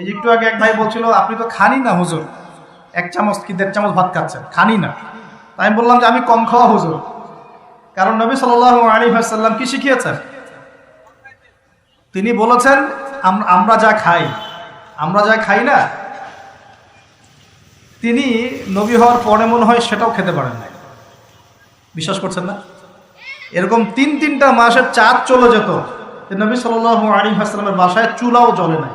এই একটু আগে এক ভাই বলছিল, আপনি তো খানি না, হুজুর। এক চামচ কি দেড় চামচ ভাত খাচ্ছেন? খানি না। তাই আমি বললাম যে, আমি কম খাওয়া হুজুর। কারণ নবী সাল আলী সাল্লাম কি শিখিয়েছেন? তিনি বলেছেন আমরা যা খাই, আমরা যা খাই না, তিনি নবী হওয়ার পরে মনে হয় সেটাও খেতে পারেন না বিশ্বাস করছেন না? এরকম তিন তিনটা মাসের চাঁদ চলে যেত নবী সাল আলী হাসলামের বাসায় চুলাও জ্বলে নাই।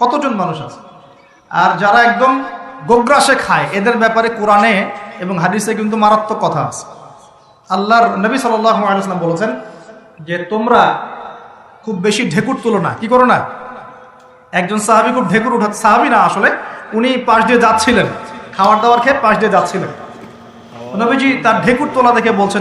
কতজন মানুষ আছে? আর যারা একদম গোগ্রাসে খায়, এদের ব্যাপারে কোরআনে এবং হাদিসে কিন্তু মারাত্মক কথা আছে। আল্লাহর নবী সাল্লাম বলেছেন যে, তোমরা খুব বেশি ঢেকুর তুলো না। কি করো না? একজন সাহাবি খুব ঢেকুর উঠা, সাহাবি না আসলে, উনি পাশ দিয়ে যাচ্ছিলেন। খাবার দাবার খেয়ে পাশ দিয়ে যাচ্ছিলেন। নবীজি তার ঢেকুর তোলা দেখে বলছেন